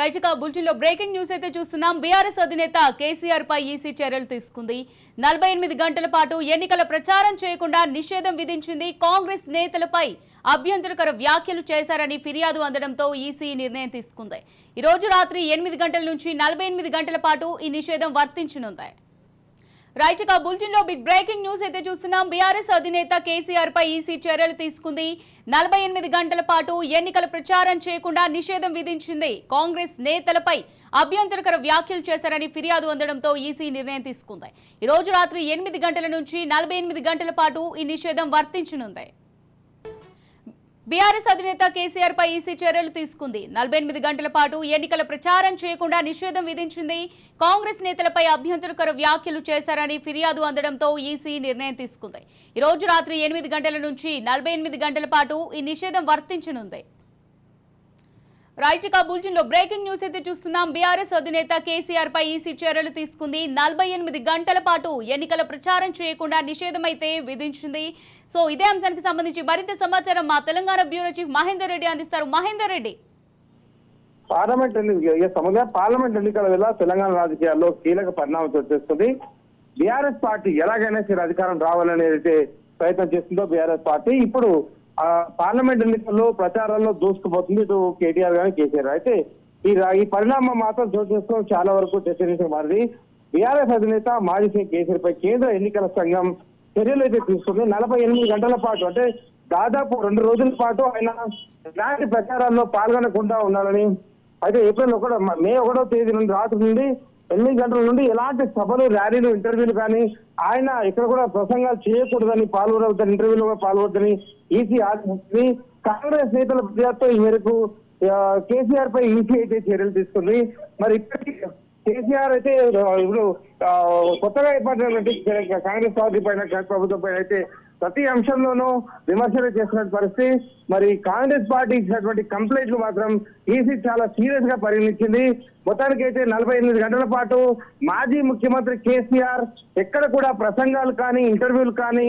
రైతుగా బులెటిన్లో breaking news అయితే చూస్తున్నాం. బీఆర్ఎస్ అధినేత కేసీఆర్ పై ఈసీ చర్యలు తీసుకుంది. నలభై ఎనిమిది గంటల పాటు ఎన్నికల ప్రచారం చేయకుండా నిషేధం విధించింది కాంగ్రెస్ నేతలపై అభ్యంతరకర వ్యాఖ్యలు చేశారని ఫిర్యాదు అందడంతో ఈసీ నిర్ణయం తీసుకుంది. ఈ రోజు రాత్రి ఎనిమిది గంటల నుంచి నలభై ఎనిమిది గంటల పాటు ఈ నిషేధం వర్తించనుంది. రైట్ ఇక బులెటిన్లో బిగ్ బ్రేకింగ్ న్యూస్ అయితే చూస్తున్నాం. బీఆర్ఎస్ అధినేత కేసీఆర్ పై ఈసీ చర్యలు తీసుకుంది. నలభై ఎనిమిది గంటల పాటు ఎన్నికల ప్రచారం చేయకుండా నిషేధం విధించింది. కాంగ్రెస్ నేతలపై అభ్యంతరకర వ్యాఖ్యలు చేశారని ఫిర్యాదు అందడంతో ఈసీ నిర్ణయం తీసుకుంది. ఈ రోజు రాత్రి ఎనిమిది గంటల నుంచి నలభై ఎనిమిది గంటల పాటు ఈ నిషేధం వర్తించనుంది. బీఆర్ఎస్ అధినేత కేసీఆర్ పై ఈసీ చర్యలు తీసుకుంది. నలభై ఎనిమిది గంటల పాటు ఎన్నికల ప్రచారం చేయకుండా నిషేధం విధించింది. కాంగ్రెస్ నేతలపై అభ్యంతరకర వ్యాఖ్యలు చేశారని ఫిర్యాదు అందడంతో ఈసీ నిర్ణయం తీసుకుంది. ఈ రోజు రాత్రి ఎనిమిది గంటల నుంచి నలభై ఎనిమిది గంటల పాటు ఈ నిషేధం వర్తించనుంది. రైట్ ఇక బులెటిన్లో బ్రేకింగ్ న్యూస్ అయితే చూస్తున్నాం. బీఆర్ఎస్ అధినేత కేసీఆర్ పై ఈసీ చర్యలు తీసుకుంది. నలభై ఎనిమిది గంటల పాటు ఎన్నికల ప్రచారం చేయకుండా నిషేధం అయితే విధించింది. సో ఇదే అంశానికి సంబంధించి మరింత సమాచారం మా తెలంగాణ బ్యూరో చీఫ్ మహేందర్ రెడ్డి అందిస్తారు. మహేందర్ రెడ్డి. పార్లమెంట్ ఎన్ని పార్లమెంట్ ఎన్నికల వేళ తెలంగాణ రాజకీయాల్లో కీలక పరిణామం వచ్చేస్తుంది బీఆర్ఎస్ పార్టీ ఎలాగైనా సరే అధికారం రావాలనేది అయితే ప్రయత్నం చేస్తుందో బీఆర్ఎస్ పార్టీ. ఇప్పుడు పార్లమెంట్ ఎన్నికల్లో ప్రచారాల్లో దూసుకుపోతుంది ఇటు కేటీఆర్ గారు కేసీఆర్. అయితే ఈ ఈ పరిణామం మాత్రం చోటు చేసుకోవడం చాలా వరకు చర్చనీయంగా మారింది. బీఆర్ఎస్ అధినేత మాజీ సీఎం కేసీఆర్ పై కేంద్ర ఎన్నికల సంఘం చర్యలు అయితే తీసుకుంది. నలభై ఎనిమిది గంటల పాటు అంటే దాదాపు రెండు రోజుల పాటు ఆయన ఎలాంటి ప్రచారాల్లో పాల్గొనకుండా ఉండాలని అయితే ఏప్రిల్ ఒకటో మే ఒకటో తేదీ నుండి రాత్రి నుండి ఎనిమిది గంటల నుండి ఎలాంటి సభలు ర్యాలీలు ఇంటర్వ్యూలు కానీ ఆయన ఇక్కడ కూడా ప్రసంగాలు చేయకూడదని పాల్గొనవద్దని ఇంటర్వ్యూలు కూడా పాల్గొద్దని ఈసీ ఆదేశించింది. కాంగ్రెస్ నేతల ఫిర్యాదుతో ఈ మేరకు కేసీఆర్ పై ఈసీ అయితే చర్యలు తీసుకుంది. మరి ఇప్పటికీ కేసీఆర్ అయితే ఇప్పుడు కొత్తగా ఏర్పడినటువంటి కాంగ్రెస్ పార్టీ పైన కాంగ్రెస్ ప్రభుత్వం పైన అయితే ప్రతి అంశంలోనూ విమర్శలు చేస్తున్న పరిస్థితి. మరి కాంగ్రెస్ పార్టీ ఇచ్చినటువంటి కంప్లైంట్లు మాత్రం ఈసీ చాలా సీరియస్గా పరిగణించింది. మొత్తానికి అయితే నలభై ఎనిమిది గంటల పాటు మాజీ ముఖ్యమంత్రి కేసీఆర్ ఎక్కడ కూడా ప్రసంగాలు కానీ ఇంటర్వ్యూలు కానీ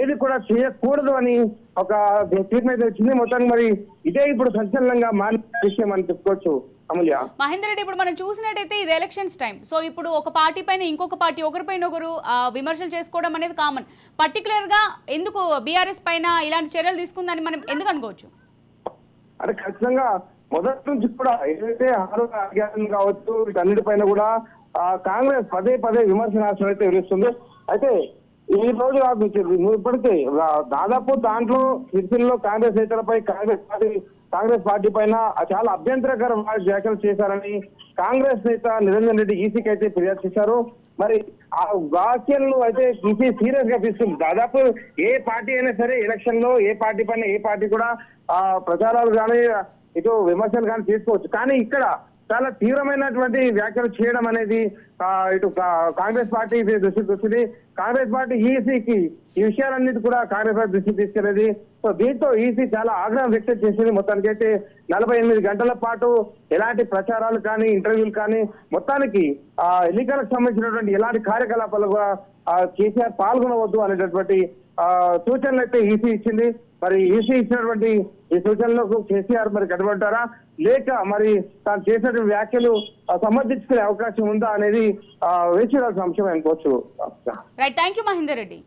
ఏది కూడా చేయకూడదు అని ఒక తీర్పు అయితే వచ్చింది. మొత్తానికి మరి ఇదే ఇప్పుడు సంచలనంగా మారిన విషయం అని చెప్పుకోవచ్చు అమూల్య. మహేందర్ రెడ్డి ఇప్పుడు మనం చూసినట్టయితే ఇది ఎలక్షన్స్ టైం సో ఇప్పుడు ఒక పార్టీ పైన ఇంకొక పార్టీ ఒకరిపైన ఒకరు విమర్శలు చేసుకోవడం అనేది కామన్ పర్టికులర్గా ఎందుకు బీఆర్ఎస్ పైన ఇలాంటి చర్యలు తీసుకుందని మనం ఎందుకు అనుకోవచ్చు? అంటే ఖచ్చితంగా మొదటి నుంచి కూడా ఏదైతే ఆరోగ్య ఆజ్ఞానం కావచ్చు వీటన్నిటిపైన కూడా ఆ, కాంగ్రెస్ పదే పదే విమర్శనాస్త్రం అయితే విరుస్తుంది అయితే ఈ రోజు నాకు ఇప్పటికే దాదాపు దాంట్లో సిరిసిల్లో కాంగ్రెస్ నేతలపై కాంగ్రెస్ పార్టీ కాంగ్రెస్ పార్టీ పైన చాలా అభ్యంతరకర వ్యాఖ్యలు చేశారని కాంగ్రెస్ నేత నిరంజన్ రెడ్డి ఈసీకి అయితే ఫిర్యాదు చేశారు. మరి ఆ వ్యాఖ్యలను అయితే ఈసీ సీరియస్గా తీసుకుంది. దాదాపు ఏ పార్టీ అయినా సరే ఎలక్షన్లో ఏ పార్టీ పైన ఏ పార్టీ కూడా ఆ ప్రచారాలు కానీ ఇటు విమర్శలు కానీ చేసుకోవచ్చు కానీ ఇక్కడ చాలా తీవ్రమైనటువంటి వ్యాఖ్యలు చేయడం అనేది ఇటు కా- కాంగ్రెస్ పార్టీ దృష్టికి వచ్చింది కాంగ్రెస్ పార్టీ ఈసీకి ఈ విషయాలన్నిటి కూడా కాంగ్రెస్ పార్టీ దృష్టికి తీసుకునేది సో దీంతో ఈసీ చాలా ఆగ్రహం వ్యక్తం చేసింది. మొత్తానికైతే నలభై ఎనిమిది గంటల పాటు ఎలాంటి ప్రచారాలు కానీ ఇంటర్వ్యూలు కానీ మొత్తానికి ఎన్నికలకు సంబంధించినటువంటి ఎలాంటి కార్యకలాపాలు కూడా కేసీఆర్ పాల్గొనవద్దు అనేటటువంటి సూచనలు అయితే ఈసీ ఇచ్చింది. మరి ఈసీ ఇచ్చినటువంటి ఈ సూచనలకు కేసీఆర్ మరి కట్టుబడ్డారా? లేక మరి తాను చేసినటువంటి వ్యాఖ్యలు సమర్థించుకునే అవకాశం ఉందా అనేది ఆ, వేచి అంశం అనుకోవచ్చు right thank you Mahender Reddy